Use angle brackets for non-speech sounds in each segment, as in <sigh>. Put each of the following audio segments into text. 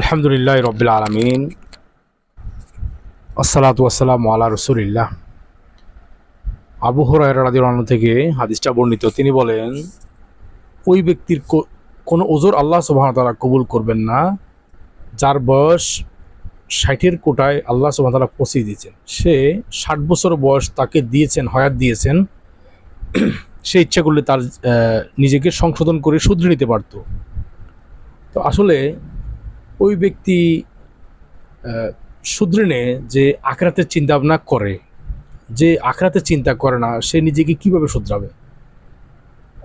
আলহামদুলিল্লাহ রবিল আলমিন। আসসালাতু আসসালামু আলা রসুলিল্লাহ। আবু হরাইরাদিউল্লাহ থেকে হাদিসটা বর্ণিত। তিনি বলেন, ওই ব্যক্তির কোনো ওজোর আল্লাহ সুবাহতালা কবুল করবেন না, যার বয়স ষাটের কোটায় আল্লাহ সুবাহতালা পৌঁছিয়ে দিয়েছেন। সে ষাট বছর বয়স তাকে দিয়েছেন, হয়াত দিয়েছেন। <clears throat> সে ইচ্ছা করলে তার নিজেকে সংশোধন করে শুধরে নিতে পারতো। তো আসলে ওই ব্যক্তি শুধরে যে আখরাতের চিন্তা ভাবনা করে। যে আখরাতের চিন্তা করে না, সে নিজেকে কীভাবে শুধরাবে?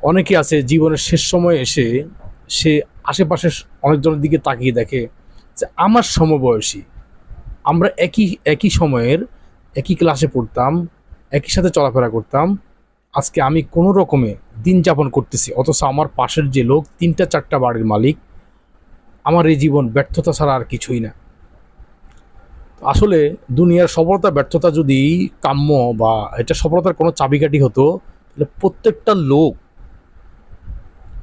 অনেকে আছে জীবনের শেষ সময়ে এসে সে আশেপাশে অনেকজনের দিকে তাকিয়ে দেখে যে, আমার সমবয়সী। আমরা একই একই সময়ের, একই ক্লাসে পড়তাম, একই সাথে চলাফেরা করতাম। আজকে আমি কোনো রকমে দিন যাপন করতেছি, অথচ আমার পাশের যে লোক তিনটা, চারটা বাড়ির মালিক আমার এই জীবন ব্যর্থতা ছাড়া আর কিছুই না। আসলে দুনিয়ার সফলতা, ব্যর্থতা যদি কাম্য বা এটা সফলতার কোনো চাবিকাঠি হতো, তাহলে প্রত্যেকটা লোক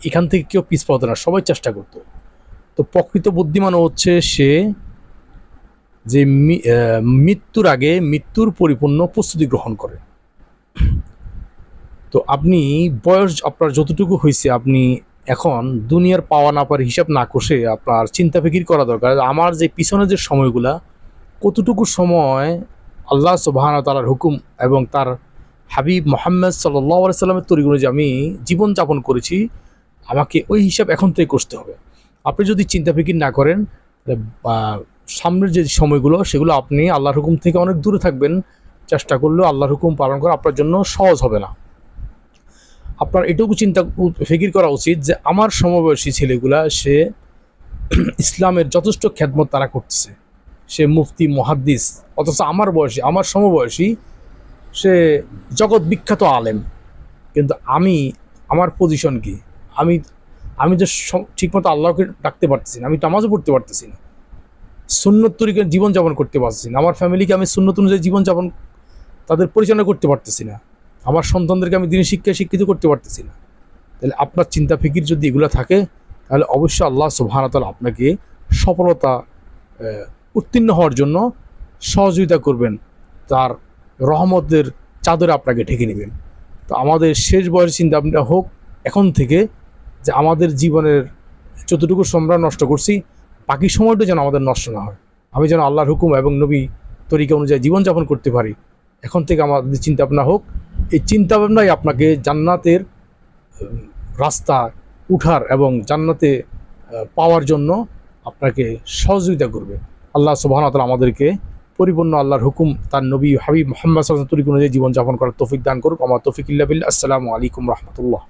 এখান থেকে কেউ পিছ পাতো না, সবাই চেষ্টা করতো। তো প্রকৃত বুদ্ধিমান হচ্ছে সে যে মৃত্যুর আগে মৃত্যুর পরিপূর্ণ প্রস্তুতি গ্রহণ করে। তো আপনি বয়স আপনার যতটুকু হয়েছে আপনি এখন দুনিয়ার পাওয়া না পাওয়ার হিসাব না কষে আপনার চিন্তা ফিকির করা দরকার। আমার যে পিছনে যে সময়গুলা, কতটুকু সময় আল্লাহ সুবাহান তালার হুকুম এবং তার হাবিব মোহাম্মদ সাল্লাহ সাল্লামের তরিক যে আমি জীবনযাপন করেছি, আমাকে ওই হিসাব এখন থেকে করতে হবে। আপনি যদি চিন্তা ফিকির না করেন সামনের যে সময়গুলো, সেগুলো আপনি আল্লাহর হুকুম থেকে অনেক দূরে থাকবেন। চেষ্টা করলেও আল্লাহর হুকুম পালন করা আপনার জন্য সহজ হবে না। আপনার এটুকু চিন্তা ফিকির করা উচিত যে আমার সমবয়সী ছেলেগুলা, সে <clears throat> ইসলামের যথেষ্ট খ্যাতমত তারা করতেছে। সে মুফতি, মহাদ্দিস, অথচ আমার বয়সী, আমার সমবয়সী, সে জগৎ বিখ্যাত আলেম। কিন্তু আমি, আমার পজিশন কি? আমি আমি স- ঠিকমতো আল্লাহকে ডাকতে পারতেছি না, আমি নামাজও পড়তে পারতেছি না। সুন্নত জীবনযাপন করতে পারতেছি না। আমার ফ্যামিলিকে আমি সুন্নত অনুযায়ী জীবনযাপন, তাদের পরিচালনা করতে পারতেছি না। আমার সন্তানদেরকে আমি দিনের শিক্ষায় শিক্ষিত করতে পারতেছি না। তাহলে আপনার চিন্তা ফিকির যদি এগুলো থাকে, তাহলে অবশ্যই আল্লাহ সুবাহানতাল আপনাকে সফলতা উত্তীর্ণ হওয়ার জন্য সহযোগিতা করবেন। তার রহমতের চাদরে আপনাকে ঢেকে নেবেন। তো আমাদের শেষ বয়সের চিন্তা ভাবনা হোক, এখন থেকে যে আমাদের জীবনের যতটুকু সময় নষ্ট করছি, বাকি সময়টা যেন আমাদের নষ্ট না হয়। আমি যেন আল্লাহর হুকুম এবং নবী তরিকা অনুযায়ী জীবনযাপন করতে পারি। এখন থেকে আমাদের চিন্তা ভাবনা হোক এই চিন্তাভাবনাই আপনাকে জান্নাতের রাস্তা উঠার এবং জান্নাতে পাওয়ার জন্য আপনাকে সহযোগিতা করবে। আল্লাহ সুবাহন তালা আমাদেরকে পরিপূর্ণ আল্লাহর হুকুম, তার নবী হাবিব মোহাম্মদ সাল্লাম তরিক অনুযায়ী জীবনযাপন করার তফিক দান করুক। আমার তৌফিক ইল্লাবিল্লা আসসালামু আলাইকুম রহমতুল্লাহ।